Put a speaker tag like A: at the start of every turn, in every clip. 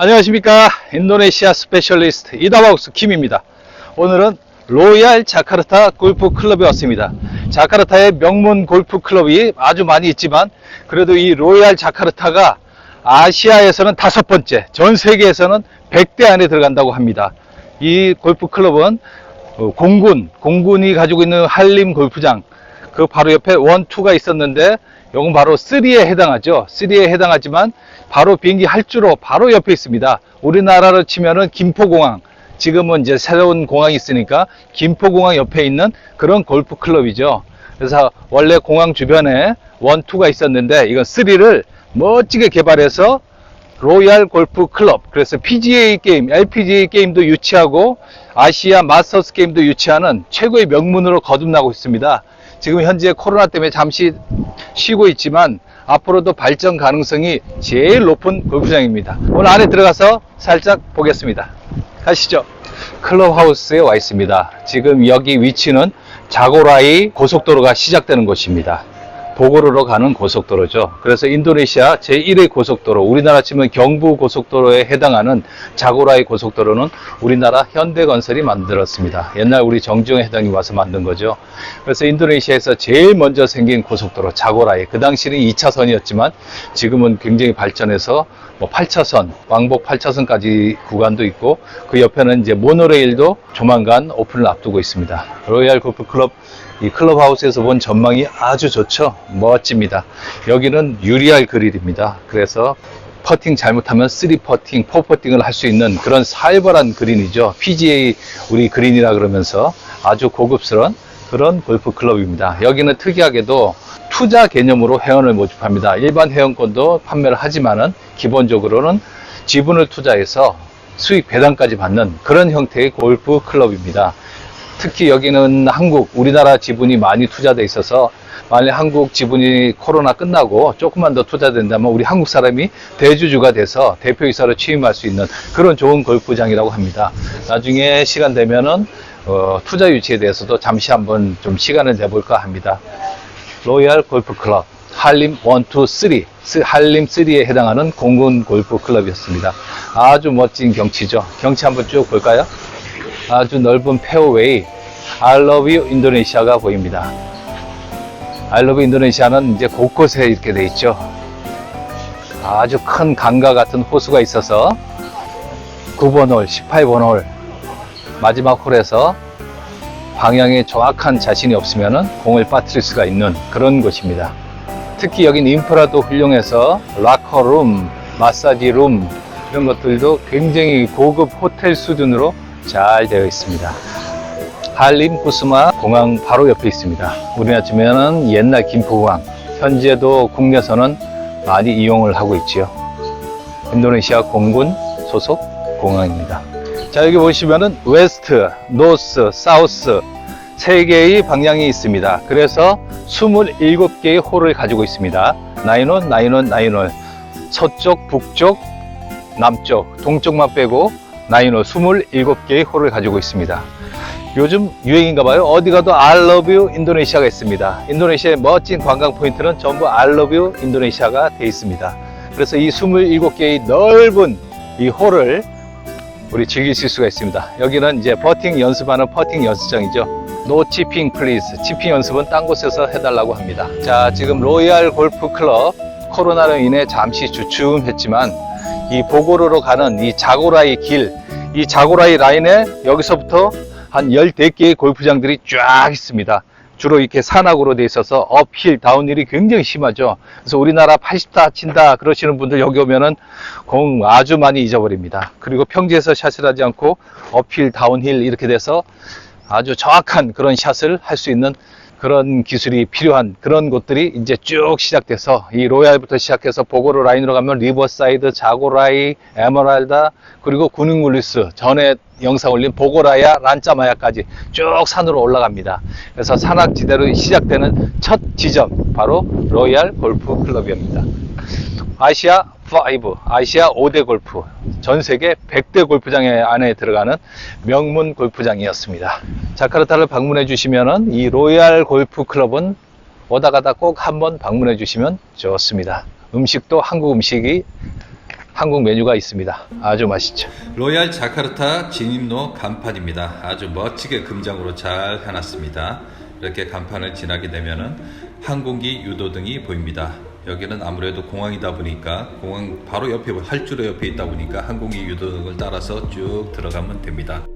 A: 안녕하십니까. 인도네시아 스페셜리스트 이다바우스 김입니다. 오늘은 로얄 자카르타 골프 클럽에 왔습니다. 자카르타의 명문 골프 클럽이 아주 많이 있지만 그래도 이 로얄 자카르타가 아시아에서는 다섯 번째 전 세계에서는 100대 안에 들어간다고 합니다. 이 골프 클럽은 어, 공군 공군이 가지고 있는 한림 골프장 그 바로 옆에 원, 투가 있었는데 요건 바로 3에 해당하죠. 3에 해당하지만 바로 비행기 할주로 바로 옆에 있습니다. 우리나라로 치면은 김포공항 지금은 이제 새로운 공항이 있으니까 김포공항 옆에 있는 그런 골프 클럽이죠. 그래서 원래 공항 주변에 원, 투가 있었는데 이건 3를 멋지게 개발해서 로얄 골프 클럽 그래서 PGA 게임, LPGA 게임도 유치하고 아시아 마스터스 게임도 유치하는 최고의 명문으로 거듭나고 있습니다. 지금 현재 코로나 때문에 잠시 쉬고 있지만 앞으로도 발전 가능성이 제일 높은 골프장입니다. 오늘 안에 들어가서 살짝 보겠습니다. 가시죠. 클럽하우스에 와 있습니다. 지금 여기 위치는 자고라이 고속도로가 시작되는 곳입니다. 보고로로 가는 고속도로죠. 그래서 인도네시아 제1의 고속도로, 우리나라 치면 경부 고속도로에 해당하는 자고라이 고속도로는 우리나라 현대건설이 만들었습니다. 옛날 우리 정지용 회장이 와서 만든 거죠. 그래서 인도네시아에서 제일 먼저 생긴 고속도로 자고라이. 그 당시는 2차선이었지만 지금은 굉장히 발전해서 뭐 8차선, 왕복 8차선까지 구간도 있고 그 옆에는 이제 모노레일도 조만간 오픈을 앞두고 있습니다. 로얄 골프 클럽 이 클럽하우스에서 본 전망이 아주 좋죠. 멋집니다. 여기는 유리알 그릴입니다. 그래서 퍼팅 잘못하면 3 퍼팅, 4 퍼팅을 할 수 있는 그런 살벌한 그린이죠. PGA 우리 그린이라 그러면서 아주 고급스러운 그런 골프 클럽입니다. 여기는 특이하게도 투자 개념으로 회원을 모집합니다. 일반 회원권도 판매를 하지만은 기본적으로는 지분을 투자해서 수익 배당까지 받는 그런 형태의 골프 클럽입니다. 특히 여기는 한국, 우리나라 지분이 많이 투자돼 있어서 만약 한국 지분이 코로나 끝나고 조금만 더 투자된다면 우리 한국 사람이 대주주가 돼서 대표이사로 취임할 수 있는 그런 좋은 골프장이라고 합니다. 나중에 시간 되면은 어, 투자 유치에 대해서도 잠시 한번 좀 시간을 내볼까 합니다. 로얄 골프 클럽 한림 1, 2, 3 한림 3에 해당하는 공군 골프 클럽이었습니다. 아주 멋진 경치죠. 경치 한번 쭉 볼까요? 아주 넓은 페어웨이 you 인도네시아가 보입니다. You 인도네시아는 이제 곳곳에 이렇게 돼 있죠. 아주 큰 강과 같은 호수가 있어서 9번 홀, 18번 홀 마지막 홀에서 방향에 정확한 자신이 없으면 공을 빠뜨릴 수가 있는 그런 곳입니다. 특히 여긴 인프라도 훌륭해서 락커룸, 마사지룸 이런 것들도 굉장히 고급 호텔 수준으로 잘 되어 있습니다. 한림 구스마 공항 바로 옆에 있습니다. 우리나라 치면은 옛날 김포공항, 현재도 국내선은 많이 이용을 하고 있지요. 인도네시아 공군 소속 공항입니다. 자, 여기 보시면은 웨스트, 노스, 사우스 세 개의 방향이 있습니다. 그래서 27개의 홀을 가지고 있습니다. 나인원, 나인원, 나인원. 서쪽, 북쪽, 남쪽, 동쪽만 빼고 나인홀 27개의 홀을 가지고 있습니다. 요즘 유행인가 봐요. 어디 가도 I love you 인도네시아가 있습니다. 인도네시아의 멋진 관광 포인트는 전부 I love you 인도네시아가 돼 있습니다. 그래서 이 27개의 넓은 이 홀을 우리 즐기실 수가 있습니다. 여기는 이제 퍼팅 연습하는 퍼팅 연습장이죠. 노 치핑 플리즈. 치핑 연습은 딴 곳에서 해달라고 합니다. 자, 지금 로얄 골프 클럽 코로나로 인해 잠시 주춤했지만 이 보고로로 가는 이 자고라이 길, 이 자고라이 라인에 여기서부터 한 14개의 골프장들이 쫙 있습니다. 주로 이렇게 산악으로 돼 있어서 업힐, 다운힐이 굉장히 심하죠. 그래서 우리나라 80타 친다 그러시는 분들 여기 오면은 공 아주 많이 잊어버립니다. 그리고 평지에서 샷을 하지 않고 업힐, 다운힐 이렇게 돼서 아주 정확한 그런 샷을 할 수 있는 그런 기술이 필요한 그런 곳들이 이제 쭉 시작돼서 이 로얄부터 시작해서 보고로 라인으로 가면 리버사이드, 자고라이, 에메랄다 그리고 구능물리스 전에 영상 올린 보고라야, 란짜마야까지 쭉 산으로 올라갑니다. 그래서 산악지대로 시작되는 첫 지점 바로 로얄 골프 클럽입니다. 아시아 5, 아시아 5대 골프, 전 세계 100대 골프장 안에 들어가는 명문 골프장이었습니다. 자카르타를 방문해 주시면은 이 로얄 골프 클럽은 오다 가다 꼭 한번 방문해 주시면 좋습니다. 음식도 한국 음식이 한국 메뉴가 있습니다. 아주 맛있죠.
B: 로얄 자카르타 진입로 간판입니다. 아주 멋지게 금장으로 잘 해놨습니다. 이렇게 간판을 지나게 되면은 항공기 유도등이 보입니다. 여기는 아무래도 공항이다 보니까 공항 바로 옆에 활주로 옆에 있다 보니까 항공기 유도등을 따라서 쭉 들어가면 됩니다.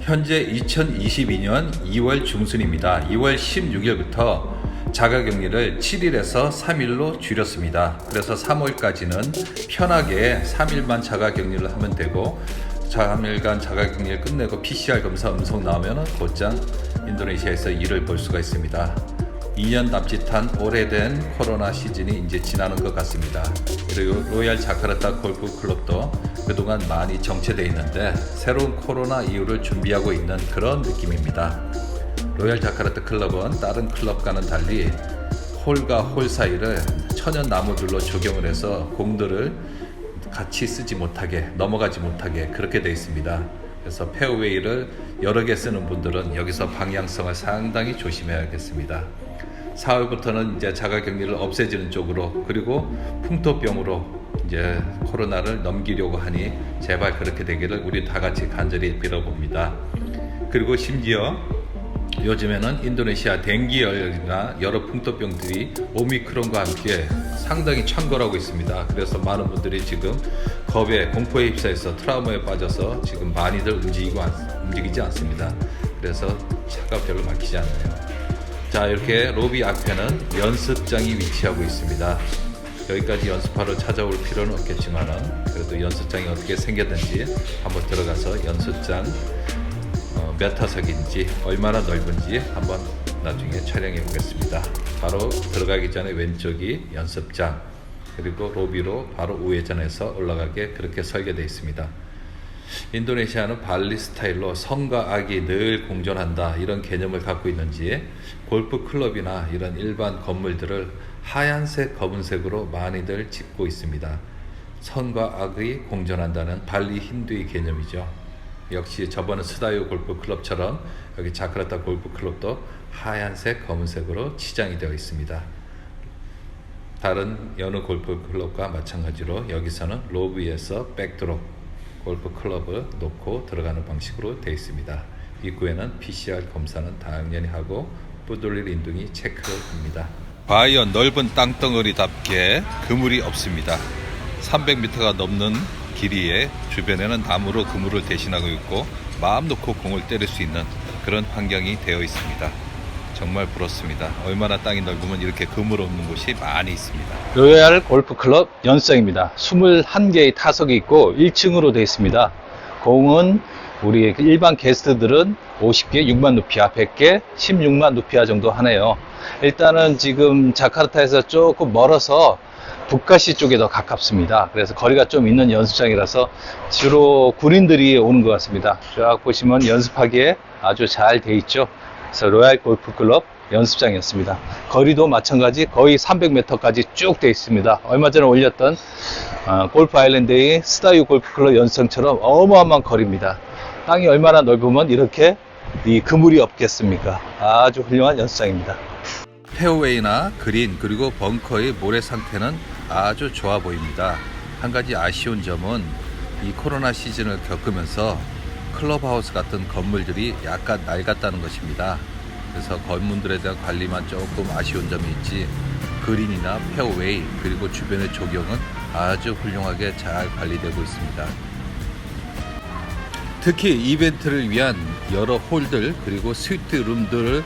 B: 현재 2022년 2월 중순입니다. 2월 16일부터 자가격리를 7일에서 3일로 줄였습니다. 그래서 3월까지는 편하게 3일만 자가격리를 하면 되고 3일간 자가격리를 끝내고 PCR 검사 음성 나오면 곧장 인도네시아에서 일을 볼 수가 있습니다. 2년 남짓한 오래된 코로나 시즌이 이제 지나는 것 같습니다. 그리고 로얄 자카르타 골프 클럽도 그동안 많이 정체되어 있는데 새로운 코로나 이후를 준비하고 있는 그런 느낌입니다. 로얄 자카르타 클럽은 다른 클럽과는 달리 홀과 홀 사이를 천연 나무들로 조경을 해서 공들을 같이 쓰지 못하게 넘어가지 못하게 그렇게 되어 있습니다. 그래서 페어웨이를 여러 개 쓰는 분들은 여기서 방향성을 상당히 조심해야겠습니다. 4월부터는 이제 자가 격리를 없애지는 쪽으로 그리고 풍토병으로 이제 코로나를 넘기려고 하니 제발 그렇게 되기를 우리 다 같이 간절히 빌어봅니다. 그리고 심지어 요즘에는 인도네시아 댕기열이나 여러 풍토병들이 오미크론과 함께 상당히 창궐하고 있습니다. 그래서 많은 분들이 지금 겁에 공포에 휩싸여서 트라우마에 빠져서 지금 많이들 움직이고 않- 움직이지 않습니다. 그래서 차가 별로 막히지 않네요. 자 이렇게 로비 앞에는 연습장이 위치하고 있습니다. 여기까지 연습하러 찾아올 필요는 없겠지만은 그래도 연습장이 어떻게 생겼는지 한번 들어가서 연습장 어, 몇 타석인지 얼마나 넓은지 한번 나중에 촬영해 보겠습니다. 바로 들어가기 전에 왼쪽이 연습장 그리고 로비로 바로 우회전해서 올라가게 그렇게 설계되어 있습니다. 인도네시아는 발리 스타일로 성과 악이 늘 공존한다 이런 개념을 갖고 있는지 골프 클럽이나 이런 일반 건물들을 하얀색 검은색으로 많이들 짓고 있습니다. 성과 악이 공존한다는 발리 힌두의 개념이죠. 역시 저번에 스다이오 골프 클럽처럼 여기 자카르타 골프 클럽도 하얀색 검은색으로 치장이 되어 있습니다. 다른 여느 골프 클럽과 마찬가지로 여기서는 로비에서 백드롭 골프 클럽을 놓고 들어가는 방식으로 되어 있습니다. 입구에는 PCR 검사는 당연히 하고 뿌돌릴 인둥이 체크를 합니다. 과연 넓은 땅덩어리답게 그물이 없습니다. 300m가 넘는 길이에 주변에는 나무로 그물을 대신하고 있고 마음 놓고 공을 때릴 수 있는 그런 환경이 되어 있습니다. 정말 부럽습니다. 얼마나 땅이 넓으면 이렇게 그물 없는 곳이 많이 있습니다.
A: 로얄 골프 클럽 연습장입니다. 21개의 타석이 있고 1층으로 되어 있습니다. 공은 우리 일반 게스트들은 50개 6만 루피아, 100개 16만 루피아 정도 하네요. 일단은 지금 자카르타에서 조금 멀어서 북가시 쪽에 더 가깝습니다. 그래서 거리가 좀 있는 연습장이라서 주로 군인들이 오는 것 같습니다. 쫙 보시면 연습하기에 아주 잘 돼 있죠. 그래서 로얄 골프 클럽 연습장이었습니다. 거리도 마찬가지 거의 300m까지 쭉 돼 있습니다. 얼마 전에 올렸던 어, 골프 아일랜드의 스타유 골프 클럽 연습장처럼 어마어마한 거리입니다. 땅이 얼마나 넓으면 이렇게 이 그물이 없겠습니까? 아주 훌륭한 연습장입니다.
B: 페어웨이나 그린 그리고 벙커의 모래 상태는 아주 좋아 보입니다. 한 가지 아쉬운 점은 이 코로나 시즌을 겪으면서 클럽하우스 같은 건물들이 약간 낡았다는 것입니다. 그래서 건물들에 대한 관리만 조금 아쉬운 점이 있지 그린이나 페어웨이 그리고 주변의 조경은 아주 훌륭하게 잘 관리되고 있습니다. 특히 이벤트를 위한 여러 홀들 그리고 스위트 룸들을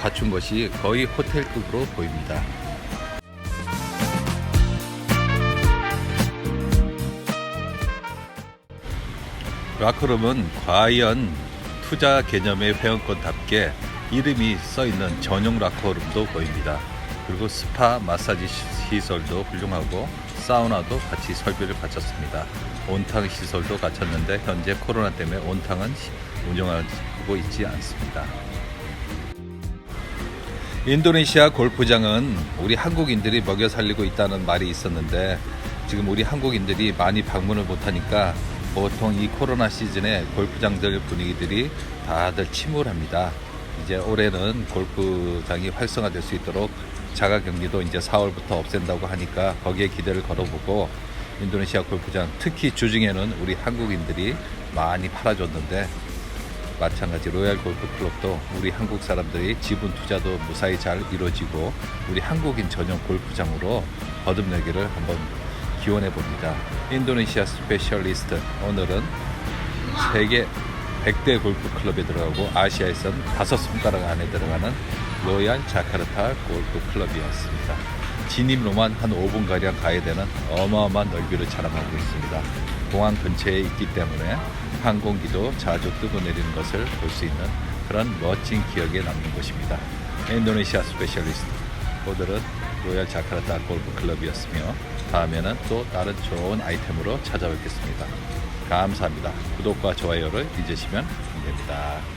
B: 갖춘 것이 거의 호텔급으로 보입니다. 라크룸은 과연 투자 개념의 회원권답게 이름이 써 있는 전용 라커룸도 보입니다. 그리고 스파 마사지 시설도 훌륭하고 사우나도 같이 설비를 갖췄습니다. 온탕 시설도 갖췄는데 현재 코로나 때문에 온탕은 운영하고 있지 않습니다. 인도네시아 골프장은 우리 한국인들이 먹여 살리고 있다는 말이 있었는데 지금 우리 한국인들이 많이 방문을 못하니까 보통 이 코로나 시즌에 골프장들 분위기들이 다들 침울합니다. 이제 올해는 골프장이 활성화될 수 있도록 자가 격리도 이제 4월부터 없앤다고 하니까 거기에 기대를 걸어보고 인도네시아 골프장 특히 주중에는 우리 한국인들이 많이 팔아줬는데 마찬가지 로얄 골프 클럽도 우리 한국 사람들이 지분 투자도 무사히 잘 이루어지고 우리 한국인 전용 골프장으로 거듭내기를 한번 기원해 봅니다. 인도네시아 스페셜리스트 오늘은 세계 100대 골프 클럽에 들어가고 아시아에선 다섯 손가락 안에 들어가는 로얄 자카르타 골프 클럽이었습니다. 진입로만 한 5분 가량 가야 되는 어마어마한 넓이를 자랑하고 있습니다. 공항 근처에 있기 때문에 항공기도 자주 뜨고 내리는 것을 볼 수 있는 그런 멋진 기억에 남는 곳입니다. 인도네시아 스페셜리스트 오늘은 로얄 자카르타 골프 클럽이었으며 다음에는 또 다른 좋은 아이템으로 찾아뵙겠습니다. 감사합니다. 구독과 좋아요를 잊으시면 안 됩니다.